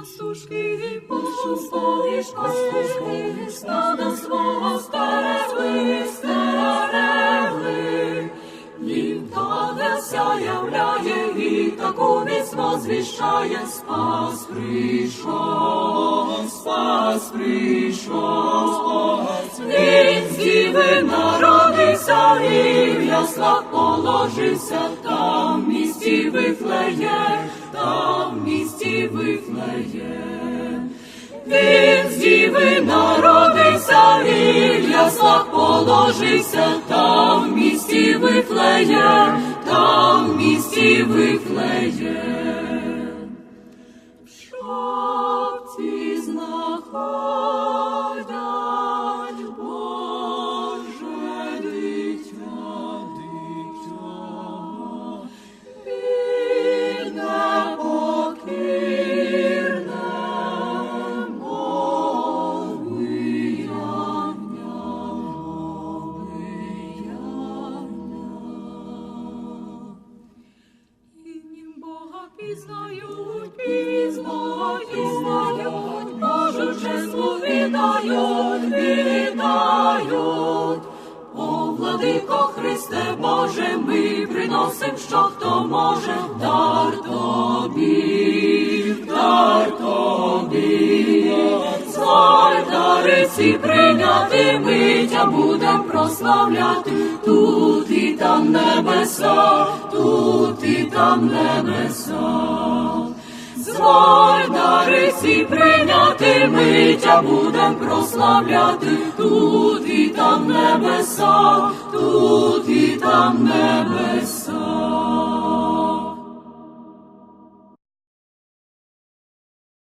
Пастушки, пастушки, пастушки, стада свого стерегли, стерегли. Їм Танеся являє і таку звіщає, спас прийшов, спас прийшов. Він з діви народився і в там місті Вифлеє, там місті Вифлеє. Він з народився, і в положився, там в місті Вифлеє, там в місті Вифлеє. В шапці знаходять пізнають, пізнають, пізнають, Божу чесну віддають, віддають. О, владико Христе Боже, ми приносим, що хто може, дар ці прийняти, ми тя будем прославляти, тут і там небеса, тут і там небеса. Зволь дари ці прийняти, ми тя будем прославляти, тут і там небеса, тут і там небеса.